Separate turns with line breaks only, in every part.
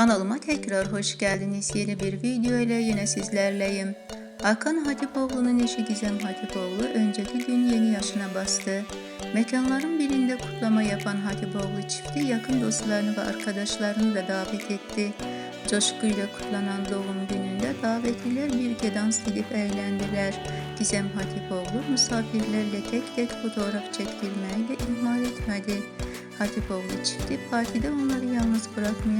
Kanalıma tekrar hoş geldiniz. Yeni bir video ile yine sizlerleyim. Hakan Hatipoğlu'nun eşi Gizem Hatipoğlu önceki gün yeni yaşına bastı. Mekanların birinde kutlama yapan Hatipoğlu çifti yakın dostlarını ve arkadaşlarını da davet etti. Coşkuyla kutlanan doğum gününde davetliler birlikte dans edip eğlendiler. Gizem Hatipoğlu misafirlerle tek tek fotoğraf çektirmeyi de ihmal etmedi. Hatipoğlu çifti partide onları yalnız bırakmayan tüm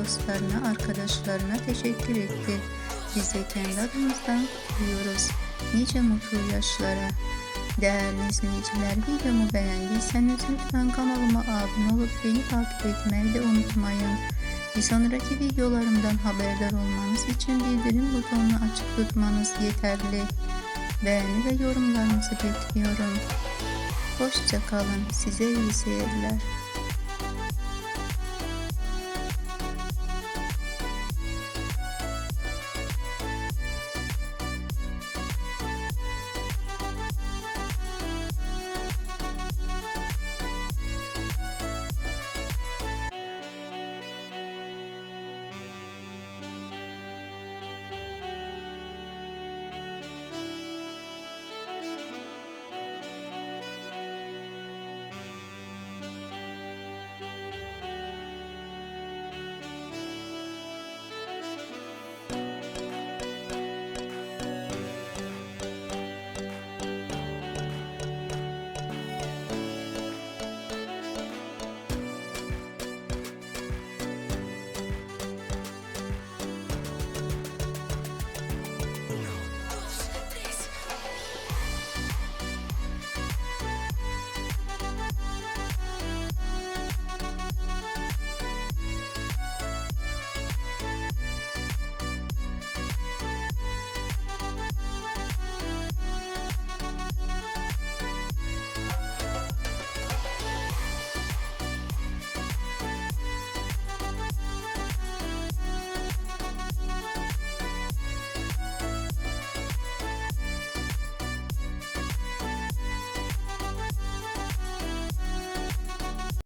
dostlarına, arkadaşlarına teşekkür etti. Biz de kendi adımızdan kutluyoruz. Nice mutlu yaşlara. Değerli izleyiciler videomu beğendiyseniz lütfen kanalıma abone olup beni takip etmeyi de unutmayın. Bir sonraki videolarımdan haberdar olmanız için bildirim butonunu açık tutmanız yeterli. Beğeni ve yorumlarınızı bekliyorum. Hoşça kalın. Size iyi seyirler.